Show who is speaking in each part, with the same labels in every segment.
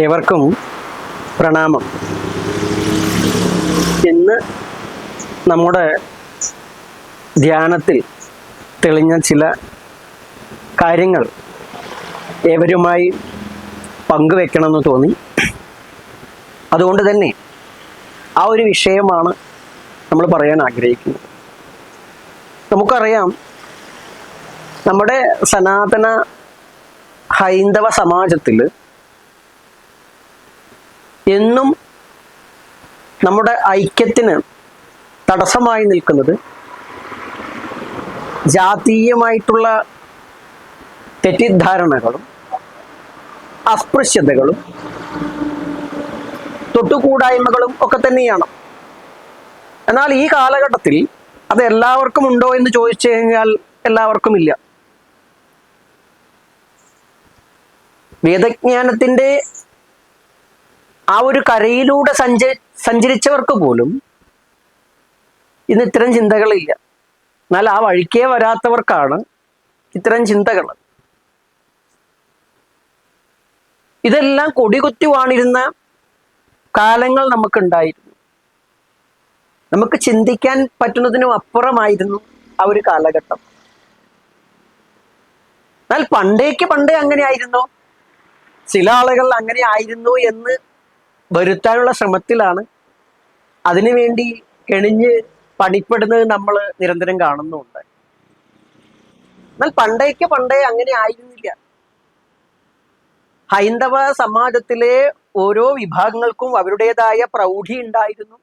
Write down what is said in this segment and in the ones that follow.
Speaker 1: ഏവർക്കും പ്രണാമം. ഇന്ന് നമ്മുടെ ധ്യാനത്തിൽ തെളിഞ്ഞ ചില കാര്യങ്ങൾ ഏവരുമായി പങ്കുവെക്കണമെന്ന് തോന്നി. അതുകൊണ്ട് തന്നെ ആ ഒരു വിഷയമാണ് നമ്മൾ പറയാൻ ആഗ്രഹിക്കുന്നത്. നമുക്കറിയാം നമ്മുടെ സനാതന ഹൈന്ദവ സമാജത്തിൽ എന്നും നമ്മുടെ ഐക്യത്തിന് തടസ്സമായി നിൽക്കുന്നത് ജാതീയമായിട്ടുള്ള തെറ്റിദ്ധാരണകളും അസ്പൃശ്യതകളും തൊട്ടുകൂടായ്മകളും ഒക്കെ തന്നെയാണ്. എന്നാൽ ഈ കാലഘട്ടത്തിൽ അത് എല്ലാവർക്കും ഉണ്ടോ എന്ന് ചോദിച്ചു കഴിഞ്ഞാൽ എല്ലാവർക്കും ഇല്ല വേദജ്ഞാനത്തിന്റെ ആ ഒരു കരയിലൂടെ സഞ്ച സഞ്ചരിച്ചവർക്ക് പോലും ഇന്ന് ഇത്തരം ചിന്തകളില്ല. എന്നാൽ ആ വഴിക്കേ വരാത്തവർക്കാണ് ഇത്തരം ചിന്തകൾ. ഇതെല്ലാം കൊടികുത്തി വാണിരുന്ന കാലങ്ങൾ നമുക്കുണ്ടായിരുന്നു. നമുക്ക് ചിന്തിക്കാൻ പറ്റുന്നതിനും അപ്പുറമായിരുന്നു ആ ഒരു കാലഘട്ടം. എന്നാൽ പണ്ടേക്ക് പണ്ടേ അങ്ങനെ ആയിരുന്നു ചില ആളുകൾ അങ്ങനെ ആയിരുന്നു എന്ന് വരുത്താനുള്ള ശ്രമത്തിലാണ്. അതിനുവേണ്ടി കെണിഞ്ഞ് പണിപ്പെടുന്നത് നമ്മൾ നിരന്തരം കാണുന്നുണ്ട്. എന്നാൽ പണ്ടേക്ക് പണ്ടേ അങ്ങനെ ആയിരുന്നില്ല. ഹൈന്ദവ സമാജത്തിലെ ഓരോ വിഭാഗങ്ങൾക്കും അവരുടേതായ പ്രൗഢി ഉണ്ടായിരുന്നു.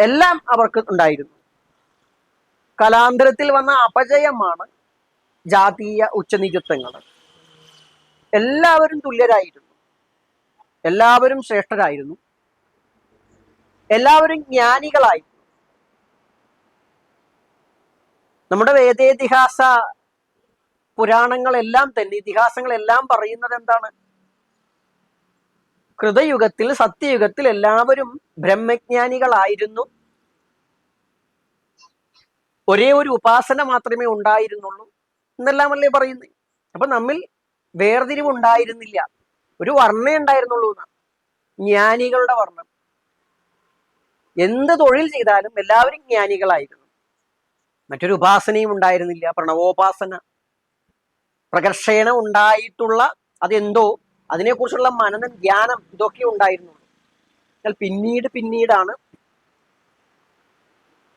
Speaker 1: എല്ലാം അവർക്ക് ഉണ്ടായിരുന്നു. കലാന്തരത്തിൽ വന്ന അപജയമാണ് ജാതീയ ഉച്ചനീചത്വങ്ങൾ എല്ലാവരും തുല്യരായിരുന്നു. എല്ലാവരും ശ്രേഷ്ഠരായിരുന്നു. എല്ലാവരും ജ്ഞാനികളായി. നമ്മുടെ വേദേതിഹാസ പുരാണങ്ങളെല്ലാം തന്നെ ഇതിഹാസങ്ങളെല്ലാം പറയുന്നത് എന്താണ്? കൃതയുഗത്തിൽ സത്യയുഗത്തിൽ എല്ലാവരും ബ്രഹ്മജ്ഞാനികളായിരുന്നു. ഒരേ ഒരു ഉപാസന മാത്രമേ ഉണ്ടായിരുന്നുള്ളൂ. എന്നെല്ലാം അല്ലേ പറയുന്നത് അപ്പൊ നമ്മിൽ വേർതിരിവുണ്ടായിരുന്നില്ല. ഒരു വർണേ ഉണ്ടായിരുന്നുള്ളൂ എന്നാണ് ജ്ഞാനികളുടെ വർണം. എന്ത് തൊഴിൽ ചെയ്താലും എല്ലാവരും ജ്ഞാനികളായിരുന്നു. മറ്റൊരു ഉപാസനയും ഉണ്ടായിരുന്നില്ല. പ്രണവോപാസന. പ്രകർഷേണ ഉണ്ടായിട്ടുള്ള അതെന്തോ അതിനെക്കുറിച്ചുള്ള മനനം ധ്യാനം ഇതൊക്കെ ഉണ്ടായിരുന്നു. എന്നാൽ പിന്നീട് പിന്നീടാണ്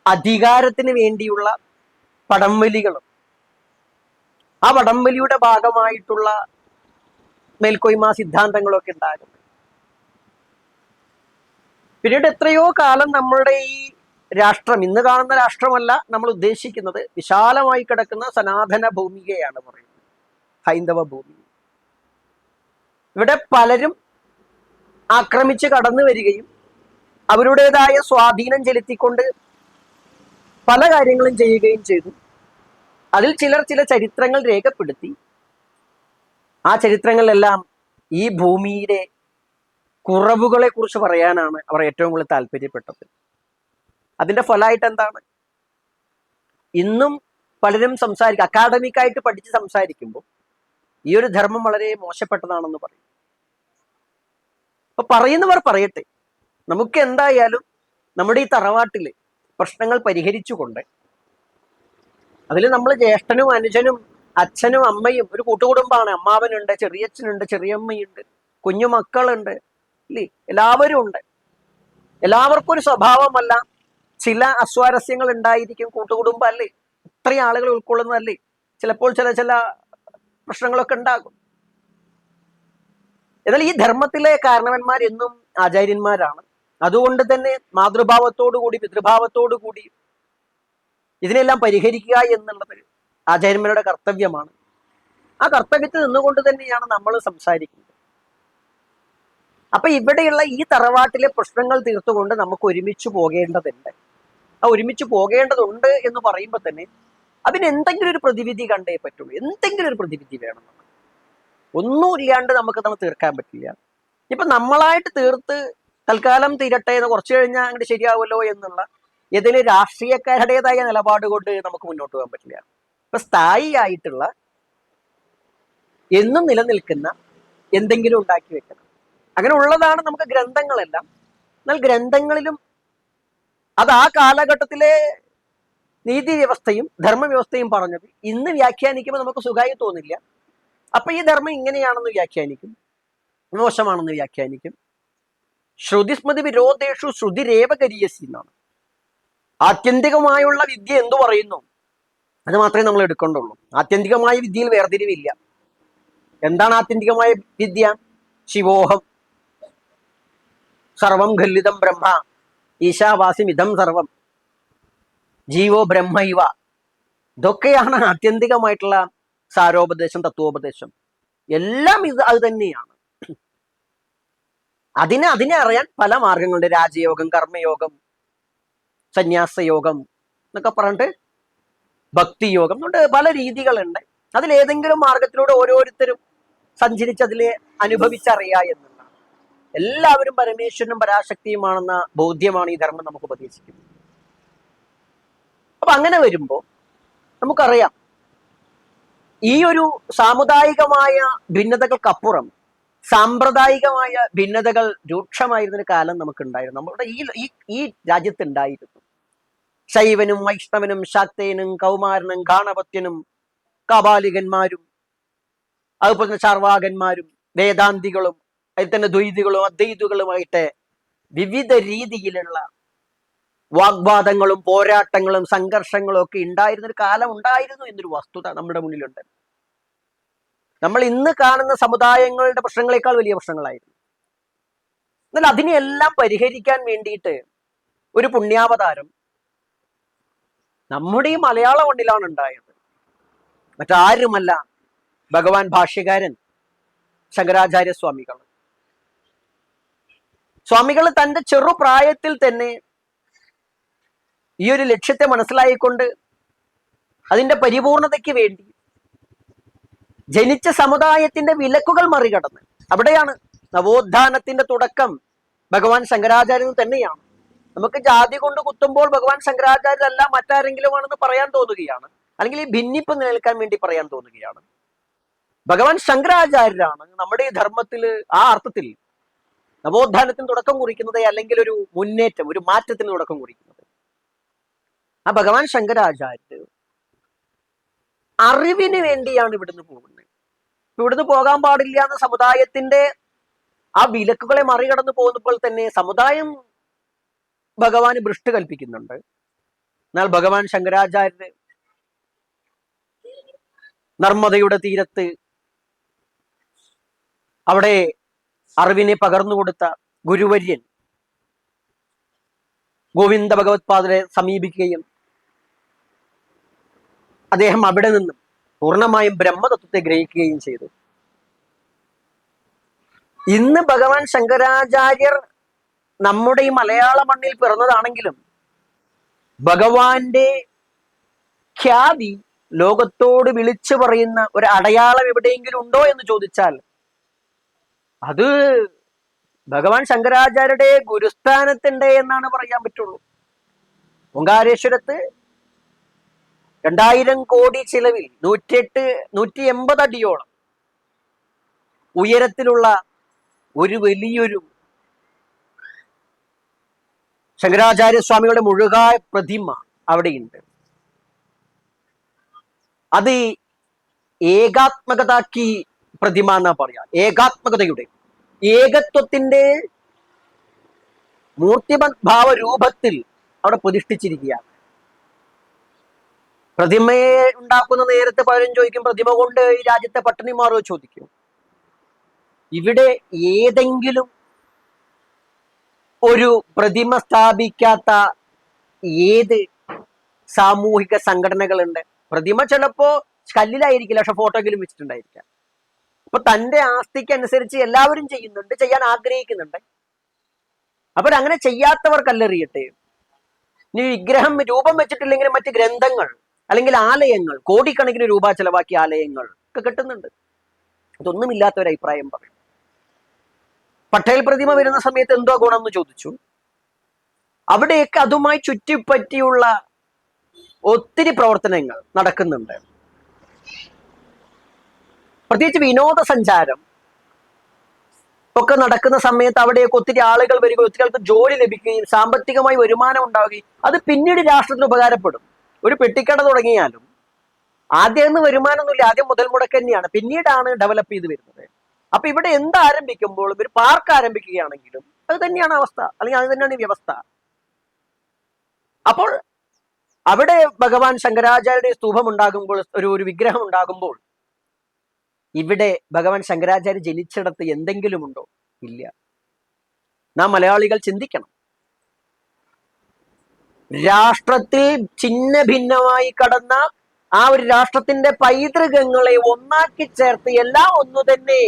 Speaker 1: അധികാരത്തിന് വേണ്ടിയുള്ള പടംവലികളും ആ വടംവലിയുടെ ഭാഗമായിട്ടുള്ള മേൽക്കോയ്മ സിദ്ധാന്തങ്ങളൊക്കെ ഉണ്ടാകും പിന്നീട് എത്രയോ കാലം നമ്മളുടെ ഈ രാഷ്ട്രം ഇന്ന് കാണുന്ന രാഷ്ട്രമല്ല നമ്മൾ ഉദ്ദേശിക്കുന്നത് വിശാലമായി കിടക്കുന്ന സനാതന ഭൂമികയാണ് പറയുന്നത് ഹൈന്ദവ ഭൂമി. ഇവിടെ പലരും ആക്രമിച്ച് കടന്നു വരികയും അവരുടേതായ സ്വാധീനം ചെലുത്തിക്കൊണ്ട് പല കാര്യങ്ങളും ചെയ്യുകയും ചെയ്തു. അതിൽ ചിലർ ചില ചരിത്രങ്ങൾ രേഖപ്പെടുത്തി. ആ ചരിത്രങ്ങളിലെല്ലാം ഈ ഭൂമിയുടെ കുറവുകളെ കുറിച്ച് പറയാനാണ് അവർ ഏറ്റവും കൂടുതൽ താല്പര്യപ്പെട്ടത്. അതിന്റെ ഫലമായിട്ട് എന്താണ്? ഇന്നും പലരും സംസാരിക്കും അക്കാഡമിക്കായിട്ട് പഠിച്ച് സംസാരിക്കുമ്പോൾ ഈ ഒരു ധർമ്മം വളരെ മോശപ്പെട്ടതാണെന്ന് പറയും. അപ്പൊ പറയുന്നവർ പറയട്ടെ നമുക്ക് എന്തായാലും നമ്മുടെ ഈ തറവാട്ടിൽ പ്രശ്നങ്ങൾ പരിഹരിച്ചുകൊണ്ട് അതിൽ നമ്മൾ ജ്യേഷ്ഠനും അനുജനും അച്ഛനും അമ്മയും ഒരു കൂട്ടുകുടുംബമാണ്. അമ്മാവനുണ്ട് ചെറിയച്ഛനുണ്ട് ചെറിയമ്മയുണ്ട് കുഞ്ഞു മക്കളുണ്ട് ഇല്ലേ? എല്ലാവരും ഉണ്ട്. എല്ലാവർക്കും ഒരു സ്വഭാവമല്ല. ചില അസ്വാരസ്യങ്ങൾ ഉണ്ടായിരിക്കും കൂട്ടുകുടുംബം അല്ലേ? ഇത്രയും ആളുകൾ ഉൾക്കൊള്ളുന്നതല്ലേ ചിലപ്പോൾ ചില ചില പ്രശ്നങ്ങളൊക്കെ ഉണ്ടാകും. എന്നാൽ ഈ ധർമ്മത്തിലെ കാരണവന്മാർ എന്നും ആചാര്യന്മാരാണ്. അതുകൊണ്ട് തന്നെ മാതൃഭാവത്തോടു കൂടി പിതൃഭാവത്തോടു കൂടി ഇതിനെല്ലാം പരിഹരിക്കുക എന്നുള്ളത് ആചാര്യന്മാരുടെ കർത്തവ്യമാണ്. ആ കർത്തവ്യത്തിൽ നിന്നുകൊണ്ട് തന്നെയാണ് നമ്മൾ സംസാരിക്കുന്നത്. അപ്പൊ ഇവിടെയുള്ള ഈ തറവാട്ടിലെ പ്രശ്നങ്ങൾ തീർത്തുകൊണ്ട് നമുക്ക് ഒരുമിച്ച് പോകേണ്ടതുണ്ട്. ആ ഒരുമിച്ച് പോകേണ്ടതുണ്ട് എന്ന് പറയുമ്പോൾ തന്നെ അതിന് എന്തെങ്കിലും ഒരു പ്രതിവിധി കണ്ടേ പറ്റുള്ളൂ. എന്തെങ്കിലും ഒരു പ്രതിവിധി വേണം നമുക്ക്. ഒന്നും ഇല്ലാണ്ട് നമുക്ക് നമ്മൾ തീർക്കാൻ പറ്റില്ല. ഇപ്പൊ നമ്മളായിട്ട് തീർത്ത് തൽക്കാലം തീരട്ടെ എന്ന് കുറച്ച് കഴിഞ്ഞാൽ അങ്ങോട്ട് ശരിയാവുമല്ലോ എന്നുള്ള ഏതെങ്കിലും രാഷ്ട്രീയക്കാരുടേതായ നിലപാട് കൊണ്ട് നമുക്ക് മുന്നോട്ട് പോകാൻ പറ്റില്ല. ഇപ്പൊ സ്ഥായി ആയിട്ടുള്ള എന്നും നിലനിൽക്കുന്ന എന്തെങ്കിലും ഉണ്ടാക്കി വെക്കണം. അങ്ങനെ ഉള്ളതാണ് നമുക്ക് ഗ്രന്ഥങ്ങളെല്ലാം. എന്നാൽ ഗ്രന്ഥങ്ങളിലും അത് ആ കാലഘട്ടത്തിലെ നീതി വ്യവസ്ഥയും ധർമ്മ വ്യവസ്ഥയും പറഞ്ഞത് ഇന്ന് വ്യാഖ്യാനിക്കുമ്പോൾ നമുക്ക് സുഖമായി തോന്നില്ല. അപ്പൊ ഈ ധർമ്മം ഇങ്ങനെയാണെന്ന് വ്യാഖ്യാനിക്കും. മോശമാണെന്ന് വ്യാഖ്യാനിക്കും. ശ്രുതിസ്മൃതി വിരോധേഷു ശ്രുതിരേവകരിയസി എന്നാണ്. ആത്യന്തികമായുള്ള വിദ്യ എന്തു പറയുന്നു? അത് മാത്രമേ നമ്മൾ എടുക്കേണ്ടുള്ളൂ. ആത്യന്തികമായ വിദ്യയിൽ വേർതിരിവില്ല. എന്താണ് ആത്യന്തികമായ വിദ്യ? ശിവോഹം. സർവം ഖല്ലിതം ബ്രഹ്മ. ഈശാവാസിം ഇതം സർവം. ജീവോ ബ്രഹ്മ ഇവ. ഇതൊക്കെയാണ് ആത്യന്തികമായിട്ടുള്ള സാരോപദേശം തത്വോപദേശം. എല്ലാം ഇത് അത് തന്നെയാണ്. അതിനെ അതിനെ അറിയാൻ പല മാർഗങ്ങളുണ്ട്. രാജയോഗം കർമ്മയോഗം സന്യാസയോഗം എന്നൊക്കെ പറഞ്ഞിട്ട് ഭക്തിയോഗം അതുകൊണ്ട് പല രീതികളുണ്ട്. അതിൽ ഏതെങ്കിലും മാർഗത്തിലൂടെ ഓരോരുത്തരും സഞ്ചരിച്ച് അതിലെ അനുഭവിച്ചറിയാ എന്നുള്ളതാണ്. എല്ലാവരും പരമേശ്വരനും പരാശക്തിയുമാണെന്ന ബോധ്യമാണ് ഈ ധർമ്മം നമുക്ക് ഉപദേശിക്കുന്നത്. അപ്പൊ അങ്ങനെ വരുമ്പോൾ നമുക്കറിയാം ഈ ഒരു സാമുദായികമായ ഭിന്നതകൾക്കപ്പുറം സാമ്പ്രദായികമായ ഭിന്നതകൾ രൂക്ഷമായിരുന്നൊരു കാലം നമുക്ക് നമുക്കുണ്ടായിരുന്നു. നമ്മുടെ ഈ ഈ രാജ്യത്ത് രാജ്യത്തുണ്ടായിരുന്നു. ശൈവനും വൈഷ്ണവനും ശാക്തേനും കൗമാരനും ഗാണപത്യനും കപാലികന്മാരും അതുപോലെ തന്നെ ചാർവാകന്മാരും വേദാന്തികളും അതിൽ തന്നെ ദ്വൈതികളും അദ്വൈതുകളുമായിട്ട് വിവിധ രീതിയിലുള്ള വാഗ്വാദങ്ങളും പോരാട്ടങ്ങളും സംഘർഷങ്ങളും ഒക്കെ ഉണ്ടായിരുന്ന ഒരു കാലം ഉണ്ടായിരുന്നു എന്നൊരു വസ്തുത നമ്മുടെ മുന്നിലുണ്ട്. നമ്മൾ ഇന്ന് കാണുന്ന സമുദായങ്ങളുടെ പ്രശ്നങ്ങളെക്കാൾ വലിയ പ്രശ്നങ്ങളായിരുന്നു. എന്നാൽ അതിനെയെല്ലാം പരിഹരിക്കാൻ വേണ്ടിയിട്ട് ഒരു പുണ്യാവതാരം നമ്മുടെ ഈ മലയാള മണ്ണിലാണ് ഉണ്ടായത്. മറ്റാരുമല്ല ഭഗവാൻ ഭാഷ്യകാരൻ ശങ്കരാചാര്യ സ്വാമികൾ സ്വാമികൾ തന്റെ ചെറുപ്രായത്തിൽ തന്നെ ഈ ഒരു ലക്ഷ്യത്തെ മനസ്സിലായിക്കൊണ്ട് അതിന്റെ പരിപൂർണതയ്ക്ക് വേണ്ടി ജനിച്ച സമുദായത്തിന്റെ വിലക്കുകൾ മറികടന്ന് അവിടെയാണ് നവോത്ഥാനത്തിന്റെ തുടക്കം ഭഗവാൻ ശങ്കരാചാര്യൻ തന്നെയാണ്. നമുക്ക് ജാതി കൊണ്ട് കുത്തുമ്പോൾ ഭഗവാൻ ശങ്കരാചാര്യരല്ല മറ്റാരെങ്കിലും ആണെന്ന് പറയാൻ തോന്നുകയാണ്. അല്ലെങ്കിൽ ഈ ഭിന്നിപ്പ് നിലനിൽക്കാൻ വേണ്ടി പറയാൻ തോന്നുകയാണ്. ഭഗവാൻ ശങ്കരാചാര്യരാണ് നമ്മുടെ ഈ ധർമ്മത്തിൽ ആ അർത്ഥത്തിൽ നവോത്ഥാനത്തിന് തുടക്കം കുറിക്കുന്നത് അല്ലെങ്കിൽ ഒരു മുന്നേറ്റം ഒരു മാറ്റത്തിന് തുടക്കം കുറിക്കുന്നത്. ആ ഭഗവാൻ ശങ്കരാചാര്യർ അറിവിന് വേണ്ടിയാണ് ഇവിടുന്ന് പോകുന്നത്. ഇവിടുന്ന് പോകാൻ പാടില്ല എന്ന സമുദായത്തിന്റെ ആ വിലക്കുകളെ മറികടന്ന് പോകുന്നപ്പോൾ തന്നെ സമുദായം ഭഗവാന് ഭൃഷ്ട് കൽപ്പിക്കുന്നുണ്ട്. എന്നാൽ ഭഗവാൻ ശങ്കരാചാര്യ നർമ്മദയുടെ തീരത്ത് അവിടെ അറിവിനെ പകർന്നു കൊടുത്ത ഗുരുവര്യൻ ഗോവിന്ദ ഭഗവത്പാദരെ സമീപിക്കുകയും അദ്ദേഹം അവിടെ നിന്നും പൂർണമായും ബ്രഹ്മതത്വത്തെ ഗ്രഹിക്കുകയും ചെയ്തു. ഇന്ന് ഭഗവാൻ ശങ്കരാചാര്യർ നമ്മുടെ ഈ മലയാള മണ്ണിൽ പിറന്നതാണെങ്കിലും ഭഗവാന്റെ ഖ്യാതി ലോകത്തോട് വിളിച്ചു പറയുന്ന ഒരു അടയാളം എവിടെയെങ്കിലും ഉണ്ടോ എന്ന് ചോദിച്ചാൽ അത് ഭഗവാൻ ശങ്കരാചാര്യരുടെ ഗുരുസ്ഥാനത്തിന്റെ എന്നാണ് പറയാൻ പറ്റുള്ളൂ. ഓങ്കാരേശ്വരത്ത് രണ്ടായിരം കോടി ചിലവിൽ നൂറ്റിയെട്ട് നൂറ്റി എൺപത് അടിയോളം ഉയരത്തിലുള്ള ഒരു വലിയൊരു ശങ്കരാചാര്യ സ്വാമികളുടെ മുഴുകായ പ്രതിമ അവിടെയുണ്ട്. അത് ഏകാത്മകതാക്കി പ്രതിമ എന്നാ പറയാ. ഏകാത്മകതയുടെ ഏകത്വത്തിന്റെ മൂർത്തിഭാവ രൂപത്തിൽ അവിടെ പ്രതിഷ്ഠിച്ചിരിക്കുകയാണ്. പ്രതിമയെ ഉണ്ടാക്കുന്ന നേരത്തെ പലരും ചോദിക്കും പ്രതിമ കൊണ്ട് ഈ രാജ്യത്തെ പട്ടിണി ചോദിക്കും. ഇവിടെ ഏതെങ്കിലും ഒരു പ്രതിമ സ്ഥാപിക്കാത്ത ഏത് സാമൂഹിക സംഘടനകളുണ്ട്? പ്രതിമ ചിലപ്പോ കല്ലിലായിരിക്കില്ല പക്ഷെ ഫോട്ടോയിലും വെച്ചിട്ടുണ്ടായിരിക്കാം. അപ്പൊ തന്റെ ആസ്തിക്ക് അനുസരിച്ച് എല്ലാവരും ചെയ്യുന്നുണ്ട് ചെയ്യാൻ ആഗ്രഹിക്കുന്നുണ്ട്. അപ്പൊ അങ്ങനെ ചെയ്യാത്തവർ കല്ലെറിയട്ടെ ഇനി വിഗ്രഹം രൂപം വെച്ചിട്ടില്ലെങ്കിൽ മറ്റ് ഗ്രന്ഥങ്ങൾ അല്ലെങ്കിൽ ആലയങ്ങൾ കോടിക്കണക്കിന് രൂപ ചെലവാക്കിയ ആലയങ്ങൾ ഒക്കെ കിട്ടുന്നുണ്ട്. അതൊന്നുമില്ലാത്ത ഒരു അഭിപ്രായം പറയും. പട്ടേൽ പ്രതിമ വരുന്ന സമയത്ത് എന്തോ ഗുണം എന്ന് ചോദിച്ചു. അവിടെയൊക്കെ അതുമായി ചുറ്റിപ്പറ്റിയുള്ള ഒത്തിരി പ്രവർത്തനങ്ങൾ നടക്കുന്നുണ്ട്. പ്രത്യേകിച്ച് വിനോദസഞ്ചാരം ഒക്കെ നടക്കുന്ന സമയത്ത് അവിടെയൊക്കെ ഒത്തിരി ആളുകൾ വരികയും ഒത്തിരി ആൾക്ക് ജോലി ലഭിക്കുകയും സാമ്പത്തികമായി വരുമാനം ഉണ്ടാവുകയും അത് പിന്നീട് രാഷ്ട്രത്തിന് ഉപകാരപ്പെടും. ഒരു പെട്ടിക്കട തുടങ്ങിയാലും ആദ്യം നിന്ന് വരുമാനമൊന്നുമില്ല ആദ്യം മുതൽ മുടക്ക് തന്നെയാണ്. പിന്നീടാണ് ഡെവലപ്പ് ചെയ്ത് വരുന്നത്. അപ്പൊ ഇവിടെ എന്ത് ആരംഭിക്കുമ്പോഴും ഒരു പാർക്ക് ആരംഭിക്കുകയാണെങ്കിലും അത് തന്നെയാണ് അവസ്ഥ. അല്ലെങ്കിൽ അത് തന്നെയാണ് വ്യവസ്ഥ. അപ്പോൾ അവിടെ ഭഗവാൻ ശങ്കരാചാര്യയുടെ സ്തൂപം ഉണ്ടാകുമ്പോൾ ഒരു ഒരു വിഗ്രഹം ഉണ്ടാകുമ്പോൾ ഇവിടെ ഭഗവാൻ ശങ്കരാചാര്യ ജനിച്ചിടത്ത് എന്തെങ്കിലും ഉണ്ടോ ഇല്ല. നാം മലയാളികൾ ചിന്തിക്കണം. രാഷ്ട്രത്തിൽ ചിന്ന ഭിന്നമായി കടന്ന ആ ഒരു രാഷ്ട്രത്തിന്റെ പൈതൃകങ്ങളെ ഒന്നാക്കി ചേർത്ത് എല്ലാം ഒന്നു തന്നെ.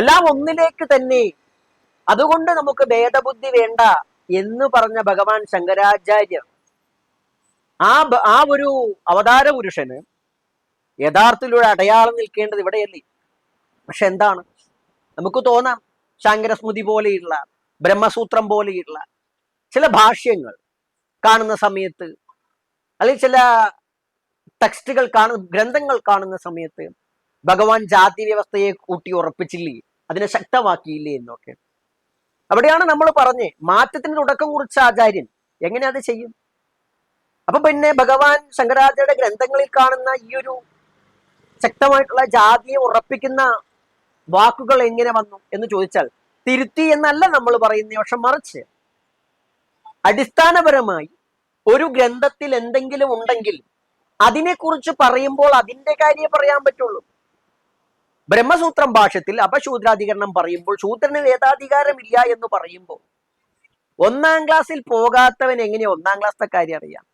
Speaker 1: എല്ലാം ഒന്നിലേക്ക് തന്നെ. അതുകൊണ്ട് നമുക്ക് ഭേദബുദ്ധി വേണ്ട എന്ന് പറഞ്ഞ ഭഗവാൻ ശങ്കരാചാര്യർ. ആ ആ ഒരു അവതാര പുരുഷന് യഥാർത്ഥത്തിലൂടെ അടയാളം നിൽക്കേണ്ടത് ഇവിടെയല്ലേ? പക്ഷെ എന്താണ്? നമുക്ക് തോന്നാം ശങ്കരസ്മൃതി പോലെയുള്ള ബ്രഹ്മസൂത്രം പോലെയുള്ള ചില ഭാഷ്യങ്ങൾ കാണുന്ന സമയത്ത് അല്ലെങ്കിൽ ചില ടെക്സ്റ്റുകൾ കാണുന്ന ഗ്രന്ഥങ്ങൾ കാണുന്ന സമയത്ത് ഭഗവാൻ ജാതി വ്യവസ്ഥയെ കൂട്ടി ഉറപ്പിച്ചില്ലേ? അതിനെ ശക്തമാക്കിയില്ലേ എന്നൊക്കെ. അവിടെയാണ് നമ്മൾ പറഞ്ഞ് മാറ്റത്തിന് തുടക്കം കുറിച്ച ആചാര്യൻ. എങ്ങനെ അത് ചെയ്യും? അപ്പൊ പിന്നെ ഭഗവാൻ ശങ്കരാചാര്യ ഗ്രന്ഥങ്ങളിൽ കാണുന്ന ഈ ഒരു ശക്തമായിട്ടുള്ള ജാതിയെ ഉറപ്പിക്കുന്ന വാക്കുകൾ എങ്ങനെ വന്നു എന്ന് ചോദിച്ചാൽ തിരുത്തി എന്നല്ല നമ്മൾ പറയുന്ന പക്ഷെ മറിച്ച്. അടിസ്ഥാനപരമായി ഒരു ഗ്രന്ഥത്തിൽ എന്തെങ്കിലും ഉണ്ടെങ്കിൽ അതിനെക്കുറിച്ച് പറയുമ്പോൾ അതിന്റെ കാര്യം പറയാൻ പറ്റുള്ളൂ. ബ്രഹ്മസൂത്രം ഭാഷത്തിൽ അപശൂദ്രാധികരണം പറയുമ്പോൾ ശൂദ്രന് വേദാധികാരമില്ല എന്ന് പറയുമ്പോൾ ഒന്നാം ക്ലാസ്സിൽ പോകാത്തവൻ എങ്ങനെ ഒന്നാം ക്ലാസ്സിലെ കാര്യം അറിയാം?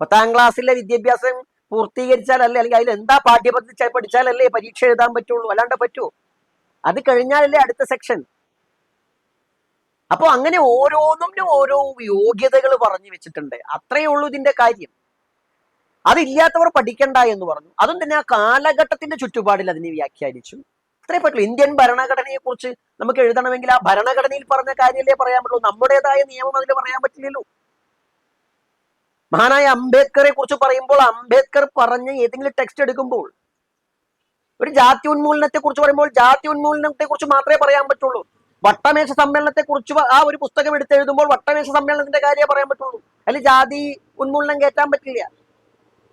Speaker 1: പത്താം ക്ലാസ്സിലെ വിദ്യാഭ്യാസം പൂർത്തീകരിച്ചാലല്ലേ അല്ലെങ്കിൽ അതിൽ എന്താ പാഠ്യപദ്ധതി പഠിച്ചാലല്ലേ പരീക്ഷ എഴുതാൻ പറ്റുള്ളൂ അല്ലാണ്ട് പറ്റുമോ അത് കഴിഞ്ഞാലല്ലേ അടുത്ത സെക്ഷൻ അപ്പോൾ അങ്ങനെ ഓരോന്നും ഓരോ യോഗ്യതകൾ പറഞ്ഞു വെച്ചിട്ടുണ്ട്. അത്രയേ ഉള്ളൂ ഇതിന്റെ കാര്യം. അതില്ലാത്തവർ പഠിക്കണ്ട എന്ന് പറഞ്ഞു. അതും തന്നെ ആ കാലഘട്ടത്തിന്റെ ചുറ്റുപാടിൽ അതിനെ വ്യാഖ്യാനിച്ചു. അത്രേ പറ്റുള്ളൂ. ഇന്ത്യൻ ഭരണഘടനയെ കുറിച്ച് നമുക്ക് എഴുതണമെങ്കിൽ ആ ഭരണഘടനയിൽ പറഞ്ഞ കാര്യമല്ലേ പറയാൻ പറ്റുള്ളൂ നമ്മുടേതായ നിയമം അതിൽ പറയാൻ പറ്റില്ലല്ലോ. മഹാനായ അംബേദ്കറെ കുറിച്ച് പറയുമ്പോൾ അംബേദ്കർ പറഞ്ഞ ഏതെങ്കിലും ടെക്സ്റ്റ് എടുക്കുമ്പോൾ ഒരു ജാതി ഉന്മൂലനത്തെ കുറിച്ച് പറയുമ്പോൾ ജാതി ഉന്മൂലനത്തെ കുറിച്ച് മാത്രമേ പറയാൻ പറ്റുള്ളൂ. വട്ടമേശ സമ്മേളനത്തെ കുറിച്ച് ആ ഒരു പുസ്തകം എടുത്ത് എഴുതുമ്പോൾ വട്ടമേശ സമ്മേളനത്തിന്റെ കാര്യമേ പറയാൻ പറ്റുള്ളൂ. അതിൽ ജാതി ഉന്മൂലനം കയറ്റാൻ പറ്റില്ല.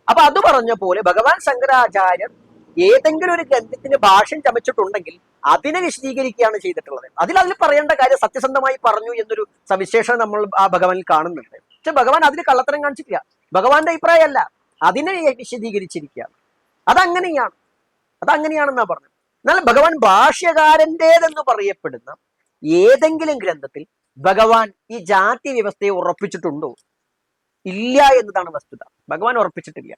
Speaker 1: അപ്പൊ അത് പറഞ്ഞ പോലെ ഭഗവാൻ ശങ്കരാചാര്യർ ഏതെങ്കിലും ഒരു ഗ്രന്ഥത്തിന് ഭാഷ്യം ചമച്ചിട്ടുണ്ടെങ്കിൽ അതിനെ വിശദീകരിക്കുകയാണ് ചെയ്തിട്ടുള്ളത്. അതിൽ അതിൽ പറയേണ്ട കാര്യം സത്യസന്ധമായി പറഞ്ഞു എന്നൊരു സവിശേഷത നമ്മൾ ആ ഭഗവാനിൽ കാണുന്നുണ്ട്. പക്ഷെ ഭഗവാൻ അതിന് കള്ളത്തരം കാണിച്ചിട്ടില്ല. ഭഗവാന്റെ അഭിപ്രായമല്ല. അതിനെ വിശദീകരിച്ചിരിക്കുകയാണ് അതങ്ങനെയാണ്. അതങ്ങനെയാണെന്നാ പറഞ്ഞത്. എന്നാൽ ഭഗവാൻ ഭാഷ്യകാരന്റെതെന്ന് പറയപ്പെടുന്ന ഏതെങ്കിലും ഗ്രന്ഥത്തിൽ ഭഗവാൻ ഈ ജാതി വ്യവസ്ഥയെ ഉറപ്പിച്ചിട്ടുണ്ടോ? ഇല്ല എന്നതാണ് വസ്തുത. ഭഗവാൻ ഉറപ്പിച്ചിട്ടില്ല.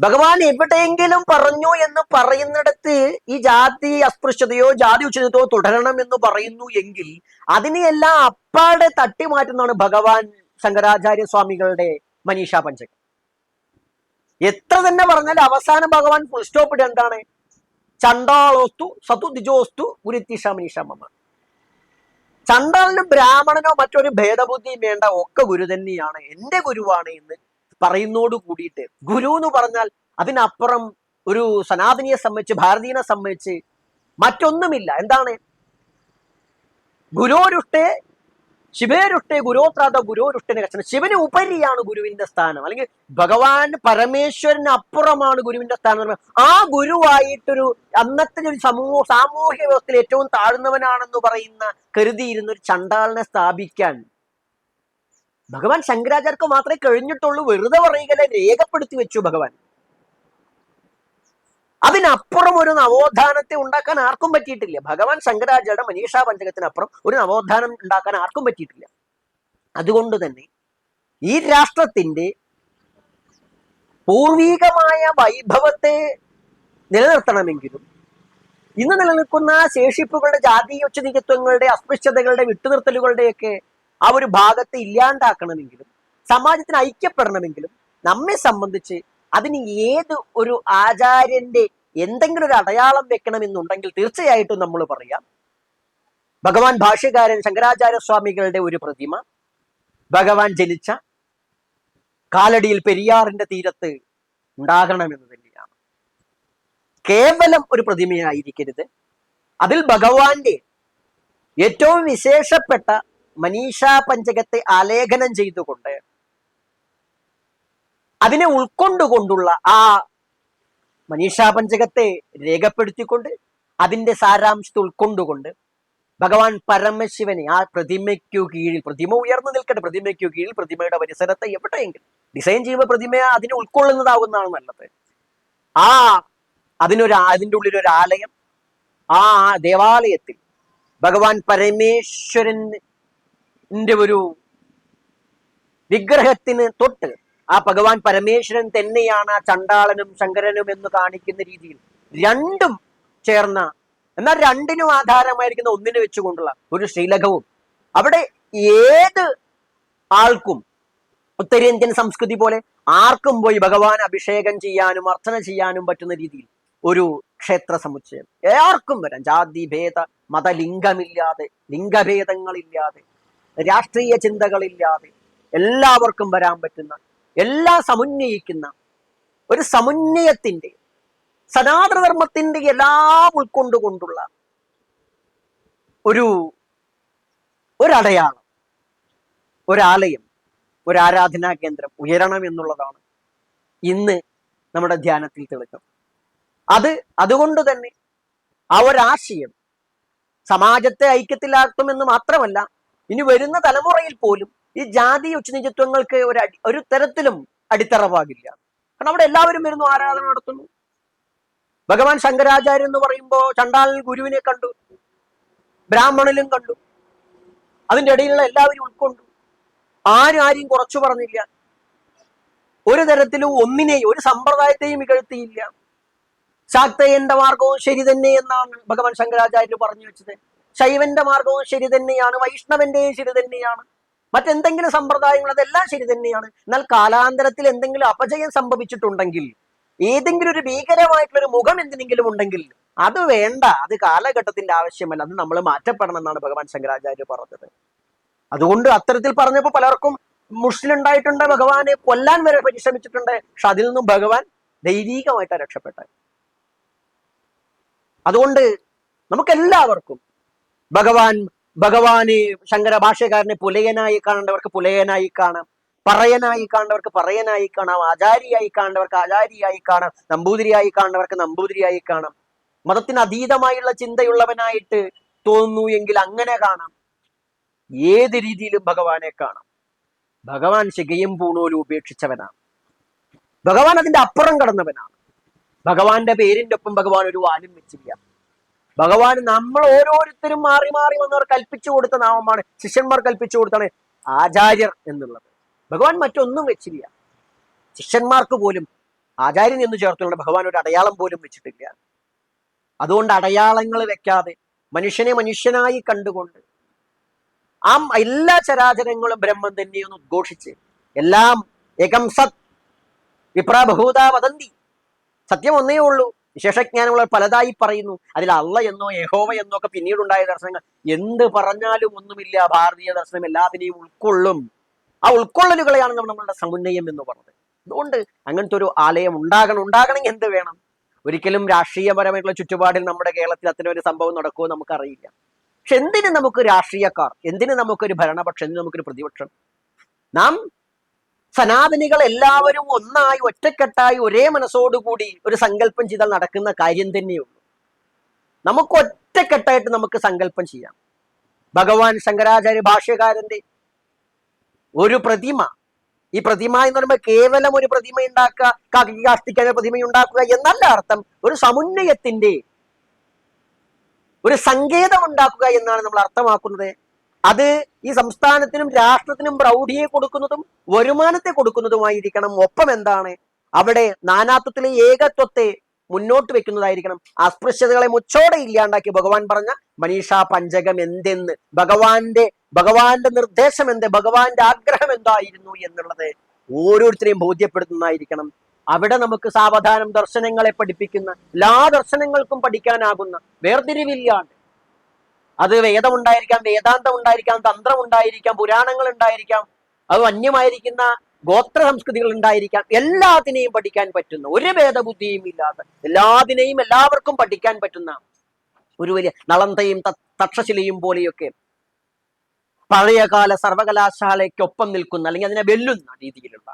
Speaker 1: ഭഗവാൻ എവിടെയെങ്കിലും പറഞ്ഞു എന്ന് പറയുന്നിടത്ത് ഈ ജാതി അസ്പൃശ്യതയോ ജാതി ഉച്ചതയോ തുടരണം എന്ന് പറയുന്നു എങ്കിൽ അതിനെയെല്ലാം അപ്പാടെ തട്ടി മാറ്റുന്നതാണ് ഭഗവാൻ ശങ്കരാചാര്യ സ്വാമികളുടെ മനീഷ പഞ്ചകം. എത്ര തന്നെ പറഞ്ഞാൽ അവസാനം ഭഗവാൻ ഫുൾ സ്റ്റോപ്പ് ഇടുക എന്താണ്? ചണ്ടാളോസ്തു സതു ദിജോസ്തു ഗുരുത്തിഷ മനീഷ മമ. ചണ്ടാളിനും ബ്രാഹ്മണനോ മറ്റൊരു ഭേദബുദ്ധിയും വേണ്ട ഒക്കെ ഗുരു തന്നെയാണ്. എന്റെ ഗുരുവാണ് എന്ന് പറയുന്നോട് കൂടിയിട്ട് ഗുരു എന്ന് പറഞ്ഞാൽ അതിനപ്പുറം ഒരു സനാതനിയെ സംബന്ധിച്ച് ഭാരതീയനെ സംബന്ധിച്ച് മറ്റൊന്നുമില്ല. എന്താണ്? ഗുരോരുഷ്ടെ ശിവേരുഷ്ടെ ഗുരോത്രാത ഗുരോരുഷ്ടിനെ കച്ചന ശിവന് ഉപരിയാണ് ഗുരുവിന്റെ സ്ഥാനം. അല്ലെങ്കിൽ ഭഗവാൻ പരമേശ്വരന് അപ്പുറമാണ് ഗുരുവിന്റെ സ്ഥാനം ആ ഗുരുവായിട്ടൊരു അന്നത്തെ ഒരു സമൂഹ സാമൂഹ്യ വ്യവസ്ഥയിൽ ഏറ്റവും താഴ്ന്നവനാണെന്ന് പറയുന്ന കരുതിയിരുന്ന ഒരു ചണ്ടാളിനെ സ്ഥാപിക്കാൻ. ഭഗവാൻ ശങ്കരാചാര്യർക്ക് മാത്രമേ കഴിഞ്ഞിട്ടുള്ളൂ. വെറുതെ പറയുകയല്ല രേഖപ്പെടുത്തി വെച്ചു ഭഗവാൻ. അതിനപ്പുറം ഒരു നവോത്ഥാനത്തെ ഉണ്ടാക്കാൻ ആർക്കും പറ്റിയിട്ടില്ല. ഭഗവാൻ ശങ്കരാചാര്യ മനീഷാ പഞ്ചകത്തിനപ്പുറം ഒരു നവോത്ഥാനം ഉണ്ടാക്കാൻ ആർക്കും പറ്റിയിട്ടില്ല. അതുകൊണ്ട് തന്നെ ഈ രാഷ്ട്രത്തിന്റെ പൂർവീകമായ വൈഭവത്തെ നിലനിർത്തണമെങ്കിലും ഇന്ന് നിലനിൽക്കുന്ന ശേഷിപ്പുകളുടെ ജാതീയോച്ചനീയത്വങ്ങളുടെ അസ്പൃശ്യതകളുടെ വിട്ടുനിർത്തലുകളുടെയൊക്കെ ആ ഒരു ഭാഗത്തെ ഇല്ലാണ്ടാക്കണമെങ്കിലും സമാജത്തിന് ഐക്യപ്പെടണമെങ്കിലും നമ്മെ സംബന്ധിച്ച് അതിന് ഏത് ഒരു ആചാര്യന്റെ എന്തെങ്കിലും ഒരു അടയാളം വെക്കണമെന്നുണ്ടെങ്കിൽ തീർച്ചയായിട്ടും നമ്മൾ പറയാം. ഭഗവാൻ ഭാഷ്യകാരൻ ശങ്കരാചാര്യ സ്വാമികളുടെ ഒരു പ്രതിമ ഭഗവാൻ ജനിച്ച കാലടിയിൽ പെരിയാറിന്റെ തീരത്ത് ഉണ്ടാകണമെന്ന് തന്നെയാണ്. കേവലം ഒരു പ്രതിമയായിരിക്കരുത്. അതിൽ ഭഗവാന്റെ ഏറ്റവും വിശേഷപ്പെട്ട മനീഷാ പഞ്ചകത്തെ ആലേഖനം ചെയ്തുകൊണ്ട് അതിനെ ഉൾക്കൊണ്ടുകൊണ്ടുള്ള ആ മനീഷാ പഞ്ചകത്തെ രേഖപ്പെടുത്തിക്കൊണ്ട് അതിന്റെ സാരാംശത്തെ ഉൾക്കൊണ്ടുകൊണ്ട് ഭഗവാൻ പരമശിവനെ ആ പ്രതിമയ്ക്കു കീഴിൽ പ്രതിമ ഉയർന്നു നിൽക്കട്ടെ പ്രതിമയ്ക്കു കീഴിൽ പ്രതിമയുടെ പരിസരത്തെ എവിടെയെങ്കിലും ഡിസൈൻ ചെയ്യുമ്പോൾ പ്രതിമ അതിനെ ഉൾക്കൊള്ളുന്നതാവുന്നതാണ് നല്ലത്. ആ അതിനൊരു അതിന്റെ ഉള്ളിൽ ഒരു ആലയം ആ ദേവാലയത്തിൽ ഭഗവാൻ പരമേശ്വരന്റെ ഒരു വിഗ്രഹത്തിന് തൊട്ട് ആ ഭഗവാൻ പരമേശ്വരൻ തന്നെയാണ് ആ ചണ്ടാളനും ശങ്കരനും എന്ന് കാണിക്കുന്ന രീതിയിൽ രണ്ടും ചേർന്ന എന്നാൽ രണ്ടിനും ആധാരമായിരിക്കുന്ന ഒന്നിനെ വെച്ചുകൊണ്ടുള്ള ഒരു ശ്രീലഘവും അവിടെ ഏത് ആൾക്കും ഉത്തരേന്ത്യൻ സംസ്കൃതി പോലെ ആർക്കും പോയി ഭഗവാൻ അഭിഷേകം ചെയ്യാനും അർച്ചന ചെയ്യാനും പറ്റുന്ന രീതിയിൽ ഒരു ക്ഷേത്ര സമുച്ചയം. ആർക്കും വരാം. ജാതി ഭേദ മതലിംഗമില്ലാതെ ലിംഗഭേദങ്ങളില്ലാതെ രാഷ്ട്രീയ ചിന്തകളില്ലാതെ എല്ലാവർക്കും വരാൻ പറ്റുന്ന എല്ലാം സമുന്നയിക്കുന്ന ഒരു സമുന്നയത്തിന്റെ സനാതനധർമ്മത്തിന്റെ എല്ലാം ഉൾക്കൊണ്ടുകൊണ്ടുള്ള ഒരു ഒരടയാളം ഒരാലയം ഒരാരാധനാ കേന്ദ്രം ഉയരണം എന്നുള്ളതാണ് ഇന്ന് നമ്മുടെ ധ്യാനത്തിൽ തെളിഞ്ഞത് അത് അതുകൊണ്ട് തന്നെ ആ ഒരാശയം സമാജത്തെ ഐക്യത്തിലാക്കുമെന്ന് മാത്രമല്ല ഇനി വരുന്ന തലമുറയിൽ പോലും ഈ ജാതി ഉച്ചനീചത്വങ്ങൾക്ക് ഒരു ഒരു തരത്തിലും അടിത്തറവാകില്ല. കാരണം അവിടെ എല്ലാവരും വരുന്നു ആരാധന നടത്തുന്നു. ഭഗവാൻ ശങ്കരാചാര്യൻ എന്ന് പറയുമ്പോൾ ചണ്ടാളിൽ ഗുരുവിനെ കണ്ടു. ബ്രാഹ്മണിലും കണ്ടു. അതിന്റെ ഇടയിലുള്ള എല്ലാവരും ഉൾക്കൊണ്ടു. ആരും ആരെയും കുറച്ചു പറഞ്ഞില്ല. ഒരു തരത്തിലും ഒന്നിനെയും ഒരു സമ്പ്രദായത്തെയും ഇകഴ്ത്തിയില്ല. ശാക്തയന്റെ മാർഗവും ശരി തന്നെ എന്നാണ് ഭഗവാൻ ശങ്കരാചാര്യർ പറഞ്ഞു വെച്ചത്. ശൈവന്റെ മാർഗവും ശരി തന്നെയാണ്. വൈഷ്ണവന്റെയും ശരി തന്നെയാണ്. മറ്റെന്തെങ്കിലും സമ്പ്രദായങ്ങൾ അതെല്ലാം ശരി തന്നെയാണ്. എന്നാൽ കാലാന്തരത്തിൽ എന്തെങ്കിലും അപജയം സംഭവിച്ചിട്ടുണ്ടെങ്കിൽ ഏതെങ്കിലും ഒരു ഭീകരമായിട്ടുള്ള ഒരു മുഖം എന്തിനെങ്കിലും ഉണ്ടെങ്കിൽ അത് വേണ്ട അത് കാലഘട്ടത്തിന്റെ ആവശ്യമല്ല അത് നമ്മൾ മാറ്റപ്പെടണം എന്നാണ് ഭഗവാൻ ശങ്കരാചാര്യ പറഞ്ഞത്. അതുകൊണ്ട് അത്തരത്തിൽ പറഞ്ഞപ്പോൾ പലർക്കും മുഷ്ടിലുണ്ടായിട്ടുണ്ട് ഭഗവാനെ കൊല്ലാൻ വരെ പരിശ്രമിച്ചിട്ടുണ്ട് പക്ഷെ അതിൽ നിന്നും ഭഗവാൻ ദൈവീകമായിട്ടാണ് രക്ഷപ്പെട്ടത്. അതുകൊണ്ട് നമുക്കെല്ലാവർക്കും ഭഗവാൻ ഭഗവാനെ ശങ്കര ഭാഷകാരനെ പുലയനായി കാണേണ്ടവർക്ക് പുലയനായി കാണാം. പറയനായി കാണേണ്ടവർക്ക് പറയനായി കാണാം. ആചാരിയായി കാണേണ്ടവർക്ക് ആചാരിയായി കാണാം. നമ്പൂതിരിയായി കാണേണ്ടവർക്ക് നമ്പൂതിരിയായി കാണാം. മതത്തിന് അതീതമായുള്ള ചിന്തയുള്ളവനായിട്ട് തോന്നുന്നു എങ്കിൽ അങ്ങനെ കാണാം. ഏത് രീതിയിലും ഭഗവാനെ കാണാം. ഭഗവാൻ ശികയും പൂണൂലും ഉപേക്ഷിച്ചവനാണ്. ഭഗവാൻ അതിന്റെ അപ്പുറം കടന്നവനാണ്. ഭഗവാന്റെ പേരിന്റെ ഒപ്പം ഭഗവാൻ ഒരു വാലും വെച്ചില്ല. ഭഗവാൻ നമ്മൾ ഓരോരുത്തരും മാറി മാറി വന്നവർ കൽപ്പിച്ചു കൊടുത്ത നാമമാണ് ശിഷ്യന്മാർ കൽപ്പിച്ചു കൊടുത്താണ് ആചാര്യർ എന്നുള്ളത്. ഭഗവാൻ മറ്റൊന്നും വെച്ചില്ല. ശിഷ്യന്മാർക്ക് പോലും ആചാര്യൻ എന്ന് ചേർത്തുകൊണ്ട് ഭഗവാൻ ഒരു അടയാളം പോലും വെച്ചിട്ടില്ല. അതുകൊണ്ട് അടയാളങ്ങൾ വെക്കാതെ മനുഷ്യനെ മനുഷ്യനായി കണ്ടുകൊണ്ട് ആ എല്ലാ ചരാചരങ്ങളും ബ്രഹ്മം തന്നെയൊന്ന് ഉദ്ഘോഷിച്ച് എല്ലാം ഏകം സത് വിപ്ര ബഹൂത വദന്തി. സത്യം ഒന്നേ ഉള്ളൂ. വിശേഷജ്ഞാനമുള്ള പലതായി പറയുന്നു. അതിൽ അള്ള എന്നോ യഹോവ എന്നോ ഒക്കെ പിന്നീടുണ്ടായ ദർശനങ്ങൾ. എന്ത് പറഞ്ഞാലും ഒന്നുമില്ല. ഭാരതീയ ദർശനം എല്ലാത്തിനെയും ഉൾക്കൊള്ളും. ആ ഉൾക്കൊള്ളലുകളെയാണ് നമ്മളുടെ സമുന്നയം എന്ന് പറഞ്ഞത്. അതുകൊണ്ട് അങ്ങനത്തെ ഒരു ആലയം ഉണ്ടാകണം. ഉണ്ടാകണമെങ്കിൽ എന്ത് വേണം? ഒരിക്കലും രാഷ്ട്രീയപരമായിട്ടുള്ള ചുറ്റുപാടിൽ നമ്മുടെ കേരളത്തിൽ അത്തരം ഒരു സംഭവം നടക്കുമോ നമുക്കറിയില്ല. പക്ഷെ എന്തിന് നമുക്ക് രാഷ്ട്രീയക്കാർ? എന്തിന് നമുക്കൊരു ഭരണപക്ഷം? എന്തിന് നമുക്കൊരു പ്രതിപക്ഷം? നാം സനാതനികൾ എല്ലാവരും ഒന്നായി ഒറ്റക്കെട്ടായി ഒരേ മനസ്സോടുകൂടി ഒരു സങ്കല്പം ചെയ്താൽ നടക്കുന്ന കാര്യം തന്നെയുള്ളൂ. നമുക്ക് ഒറ്റക്കെട്ടായിട്ട് നമുക്ക് സങ്കല്പം ചെയ്യാം. ഭഗവാൻ ശങ്കരാചാര്യ ഭാഷ്യകാരന്റെ ഒരു പ്രതിമ ഈ പ്രതിമ എന്ന് പറയുമ്പോൾ കേവലം ഒരു പ്രതിമ ഉണ്ടാക്കുക കാക്കി ഒരു പ്രതിമ ഉണ്ടാക്കുക എന്നല്ല അർത്ഥം. ഒരു സമുന്നയത്തിന്റെ ഒരു സങ്കേതം ഉണ്ടാക്കുക എന്നാണ് നമ്മൾ അർത്ഥമാക്കുന്നത്. അത് ഈ സംസ്ഥാനത്തിനും രാഷ്ട്രത്തിനും പ്രൗഢിയെ കൊടുക്കുന്നതും വരുമാനത്തെ കൊടുക്കുന്നതുമായിരിക്കണം. ഒപ്പം എന്താണ്? അവിടെ നാനാത്വത്തിലെ ഏകത്വത്തെ മുന്നോട്ട് വെക്കുന്നതായിരിക്കണം. അസ്പൃശ്യതകളെ മുച്ചോടെ ഇല്ലാണ്ടാക്കി ഭഗവാൻ പറഞ്ഞ മനീഷ പഞ്ചകം എന്തെന്ന്? ഭഗവാന്റെ ഭഗവാന്റെ നിർദ്ദേശം എന്ത്? ഭഗവാന്റെ ആഗ്രഹം എന്തായിരുന്നു എന്നുള്ളത് ഓരോരുത്തരെയും ബോധ്യപ്പെടുത്തുന്നതായിരിക്കണം. അവിടെ നമുക്ക് സാവധാനം ദർശനങ്ങളെ പഠിപ്പിക്കുന്ന എല്ലാ ദർശനങ്ങൾക്കും പഠിക്കാനാകുന്ന വേർതിരിവില്ലാണ്ട് അത് വേദം ഉണ്ടായിരിക്കാം വേദാന്തം ഉണ്ടായിരിക്കാം തന്ത്രം ഉണ്ടായിരിക്കാം പുരാണങ്ങൾ ഉണ്ടായിരിക്കാം അത് അന്യമായിരിക്കുന്ന ഗോത്ര സംസ്കൃതികൾ ഉണ്ടായിരിക്കാം എല്ലാത്തിനെയും പഠിക്കാൻ പറ്റുന്ന ഒരു ഭേദബുദ്ധിയും ഇല്ലാതെ എല്ലാത്തിനെയും എല്ലാവർക്കും പഠിക്കാൻ പറ്റുന്ന ഒരു വലിയ നളന്തയും തക്ഷശിലയും പോലെയൊക്കെ പഴയകാല സർവകലാശാലയ്ക്കൊപ്പം നിൽക്കുന്ന അല്ലെങ്കിൽ അതിനെ വെല്ലുന്ന രീതിയിലുള്ള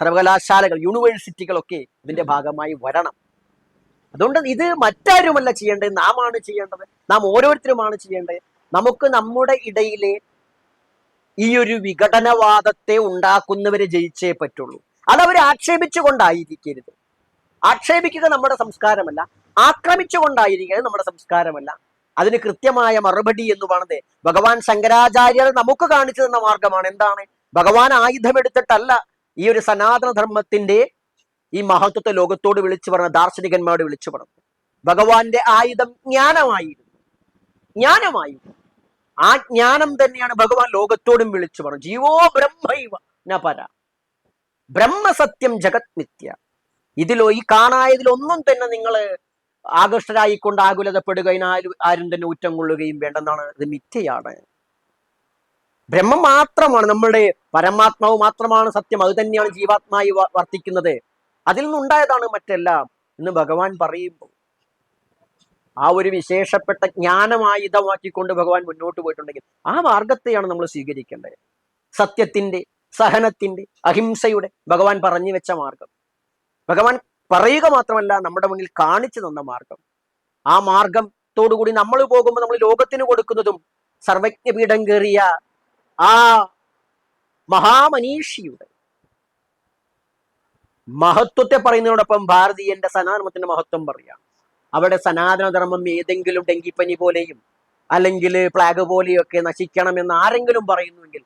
Speaker 1: സർവകലാശാലകൾ യൂണിവേഴ്സിറ്റികളൊക്കെ ഇതിന്റെ ഭാഗമായി വരണം. അതുകൊണ്ട് ഇത് മറ്റാരുമല്ല ചെയ്യേണ്ടത്. നാം ആണ് ചെയ്യേണ്ടത്. നാം ഓരോരുത്തരുമാണ് ചെയ്യേണ്ടത്. നമുക്ക് നമ്മുടെ ഇടയിലെ ഈ ഒരു വിഘടനവാദത്തെ ഉണ്ടാക്കുന്നവരെ ജയിച്ചേ പറ്റുള്ളൂ. അതവർ ആക്ഷേപിച്ചുകൊണ്ടായിരിക്കരുത്. ആക്ഷേപിക്കുക നമ്മുടെ സംസ്കാരമല്ല. ആക്രമിച്ചുകൊണ്ടായിരിക്കുന്നത് നമ്മുടെ സംസ്കാരമല്ല. അതിന് കൃത്യമായ മറുപടി എന്ന് പറഞ്ഞത് ഭഗവാൻ ശങ്കരാചാര്യർ നമുക്ക് കാണിച്ചു തന്ന മാർഗമാണ്. എന്താണ്? ഭഗവാൻ ആയുധമെടുത്തിട്ടല്ല ഈ ഒരു സനാതന ധർമ്മത്തിന്റെ ഈ മഹത്വത്തെ ലോകത്തോട് വിളിച്ചു പറഞ്ഞ ദാർശനികന്മാരോട് വിളിച്ചു പറഞ്ഞു. ഭഗവാന്റെ ആയുധം ജ്ഞാനമായിരുന്നു. ജ്ഞാനമായിരുന്നു. ആ ജ്ഞാനം തന്നെയാണ് ഭഗവാൻ ലോകത്തോടും വിളിച്ചു പറഞ്ഞു. ജീവോ ബ്രഹ്മൈവ നപര പര. ബ്രഹ്മസത്യം ജഗത് മിഥ്യ. ഇതിലോ ഈ കാണായതിലൊന്നും തന്നെ നിങ്ങൾ ആകൃഷ്ടരായിക്കൊണ്ട് ആകുലതപ്പെടുകയും ആരും തന്നെ ഊറ്റം കൊള്ളുകയും വേണ്ടെന്നാണ്. ഇത് മിഥ്യയാണ്. ബ്രഹ്മം മാത്രമാണ് നമ്മളുടെ പരമാത്മാവ് മാത്രമാണ് സത്യം. അത് തന്നെയാണ് ജീവാത്മായി വർത്തിക്കുന്നത്. അതിൽ നിന്നുണ്ടായതാണ് മറ്റെല്ലാം എന്ന് ഭഗവാൻ പറയുമ്പോൾ. ആ ഒരു വിശേഷപ്പെട്ട ജ്ഞാനമായുധമാക്കിക്കൊണ്ട് ഭഗവാൻ മുന്നോട്ട് പോയിട്ടുണ്ടെങ്കിൽ ആ മാർഗത്തെയാണ് നമ്മൾ സ്വീകരിക്കേണ്ടത്. സത്യത്തിന്റെ സഹനത്തിന്റെ അഹിംസയുടെ ഭഗവാൻ പറഞ്ഞു വെച്ച മാർഗം. ഭഗവാൻ പറയുക മാത്രമല്ല നമ്മുടെ മുന്നിൽ കാണിച്ചു തന്ന മാർഗം. ആ മാർഗത്തോടുകൂടി നമ്മൾ പോകുമ്പോൾ നമ്മൾ ലോകത്തിന് കൊടുക്കുന്നതും സർവജ്ഞപീഠം കയറിയ ആ മഹാമനീഷിയുടെ മഹത്വത്തെ പറയുന്നതിനോടൊപ്പം ഭാരതീയന്റെ സനാതനത്തിന്റെ മഹത്വം പറയാം. അവിടെ സനാതനധർമ്മം ഏതെങ്കിലും ഡെങ്കിപ്പനി പോലെയും അല്ലെങ്കിൽ പ്ലാഗ് പോലെയൊക്കെ നശിക്കണമെന്ന് ആരെങ്കിലും പറയുന്നുവെങ്കിൽ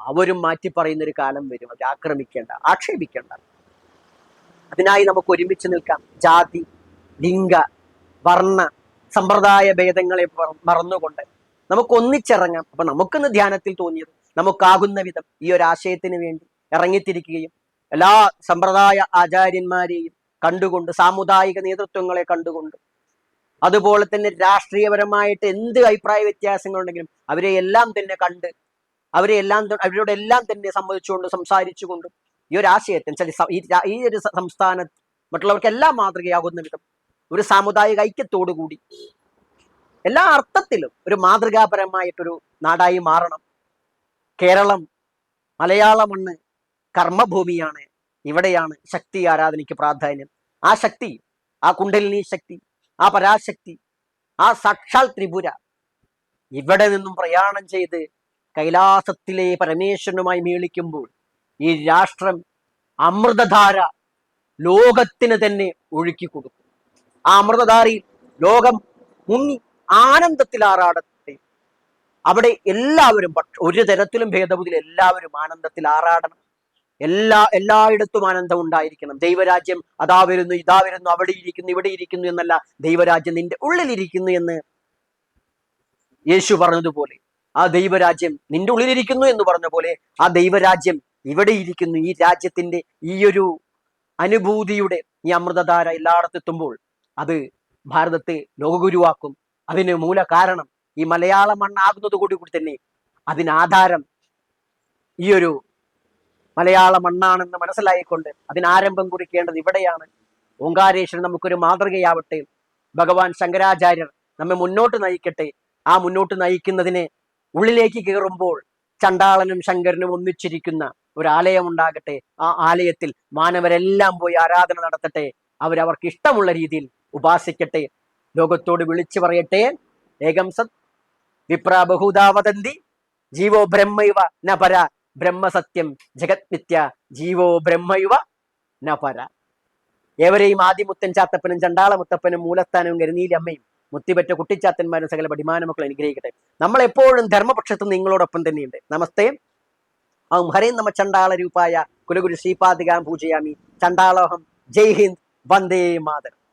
Speaker 1: അവരും മാറ്റി പറയുന്ന ഒരു കാലം വരും. അത് ആക്രമിക്കേണ്ട ആക്ഷേപിക്കേണ്ട. അതിനായി നമുക്ക് ഒരുമിച്ച് നിൽക്കാം. ജാതി ലിംഗ വർണ സമ്പ്രദായ ഭേദങ്ങളെ മറന്നുകൊണ്ട് നമുക്ക് ഒന്നിച്ചിറങ്ങാം. അപ്പൊ നമുക്കിന്ന് ധ്യാനത്തിൽ തോന്നിയത് നമുക്കാകുന്ന വിധം ഈ ഒരു ആശയത്തിന് വേണ്ടി ഇറങ്ങിത്തിരിക്കുകയും എല്ലാ സമ്പ്രദായ ആചാര്യന്മാരെയും കണ്ടുകൊണ്ട് സാമുദായിക നേതൃത്വങ്ങളെ കണ്ടുകൊണ്ട് അതുപോലെ തന്നെ രാഷ്ട്രീയപരമായിട്ട് എന്ത് അഭിപ്രായ വ്യത്യാസങ്ങളുണ്ടെങ്കിലും അവരെ എല്ലാം തന്നെ കണ്ട് അവരെ എല്ലാം അവരോട് എല്ലാം തന്നെ സംബന്ധിച്ചുകൊണ്ട് സംസാരിച്ചുകൊണ്ട് ഈ ഒരു ആശയത്തെ ഈ ഒരു സംസ്ഥാന സംസ്ഥാനത്ത് മറ്റുള്ളവർക്ക് എല്ലാം മാതൃകയാകുന്ന വിധം ഒരു സാമുദായിക ഐക്യത്തോടു കൂടി എല്ലാ അർത്ഥത്തിലും ഒരു മാതൃകാപരമായിട്ടൊരു നാടായി മാറണം. കേരളം മലയാള മണ്ണ് കർമ്മഭൂമിയാണ്. ഇവിടെയാണ് ശക്തി ആരാധനയ്ക്ക് പ്രാധാന്യം. ആ ശക്തി ആ കുണ്ടലിനി ശക്തി ആ പരാശക്തി ആ സാക്ഷാൽ ത്രിപുര ഇവിടെ നിന്നും പ്രയാണം ചെയ്ത് കൈലാസത്തിലെ പരമേശ്വരനുമായി മേളിക്കുമ്പോൾ ഈ രാഷ്ട്രം അമൃതധാര ലോകത്തിന് തന്നെ ഒഴുക്കി കൊടുക്കും ആ അമൃതധാരയിൽ ലോകം മുങ്ങി ആനന്ദത്തിൽ ആറാടട്ടെ. അവിടെ എല്ലാവരും ഒരു തരത്തിലും ഭേദബുദ്ധിയിൽ എല്ലാവരും ആനന്ദത്തിൽ ആറാടണം. എല്ലാ എല്ലായിടത്തും ആനന്ദം ഉണ്ടായിരിക്കണം ദൈവരാജ്യം അതാ വരുന്നു ഇതാ വരുന്നു അവിടെ ഇരിക്കുന്നു ഇവിടെ ഇരിക്കുന്നു എന്നല്ല. ദൈവരാജ്യം നിന്റെ ഉള്ളിലിരിക്കുന്നു എന്ന് യേശു പറഞ്ഞതുപോലെ. ആ ദൈവരാജ്യം നിന്റെ ഉള്ളിലിരിക്കുന്നു എന്ന് പറഞ്ഞ പോലെ ആ ദൈവരാജ്യം ഇവിടെ ഇരിക്കുന്നു. ഈ രാജ്യത്തിന്റെ ഈ ഒരു അനുഭൂതിയുടെ ഈ അമൃതധാര എല്ലായിടത്തെത്തുമ്പോൾ അത് ഭാരതത്തെ ലോകഗുരുവാക്കും. അതിന് മൂല കാരണം ഈ മലയാള മണ്ണാകുന്നത് കൂടി കൂടി തന്നെ അതിനാധാരം ഈ ഒരു മലയാള മണ്ണാണെന്ന് മനസ്സിലായിക്കൊണ്ട് അതിനാരംഭം കുറിക്കേണ്ടത് ഇവിടെയാണ്. ഓങ്കാരേശ്വരൻ നമുക്കൊരു മാതൃകയാവട്ടെ. ഭഗവാൻ ശങ്കരാചാര്യർ നമ്മെ മുന്നോട്ട് നയിക്കട്ടെ. ആ മുന്നോട്ട് നയിക്കുന്നതിന് ഉള്ളിലേക്ക് കയറുമ്പോൾ ചണ്ടാളനും ശങ്കരനും ഒന്നിച്ചിരിക്കുന്ന ഒരു ആലയം ഉണ്ടാകട്ടെ. ആ ആലയത്തിൽ മാനവരെല്ലാം പോയി ആരാധന നടത്തട്ടെ. അവരവർക്ക് ഇഷ്ടമുള്ള രീതിയിൽ ഉപാസിക്കട്ടെ. ലോകത്തോട് വിളിച്ചു പറയട്ടെ. ഏകം സത് വിപ്ര ബഹുദാവതന്തി ജീവോ ബ്രഹ്മൈവ ന പര. ബ്രഹ്മസത്യം ജഗത് മിഥ്യ ജീവോ ബ്രഹ്മയുവ നപര പര. ഏവരെയും ആദിമുത്തൻ ചാത്തപ്പനും ചണ്ടാള മുത്തപ്പനും മൂലസ്ഥാനവും കരുനീലി അമ്മയും മുത്തിപറ്റ കുട്ടിച്ചാത്തന്മാരും സകല പടിമാന മക്കൾ അനുഗ്രഹിക്കട്ടെ. നമ്മൾ എപ്പോഴും ധർമ്മപക്ഷത്ത് നിങ്ങളോടൊപ്പം തന്നെയുണ്ട്. നമസ്തേ. ആ ഹരേ നമ ചണ്ടാള രൂപായ കുലഗുരു ശ്രീപാദികാം പൂജയാമി. ചണ്ടാളോഹം. ജയ് ഹിന്ദ്. വന്ദേ മാതരം.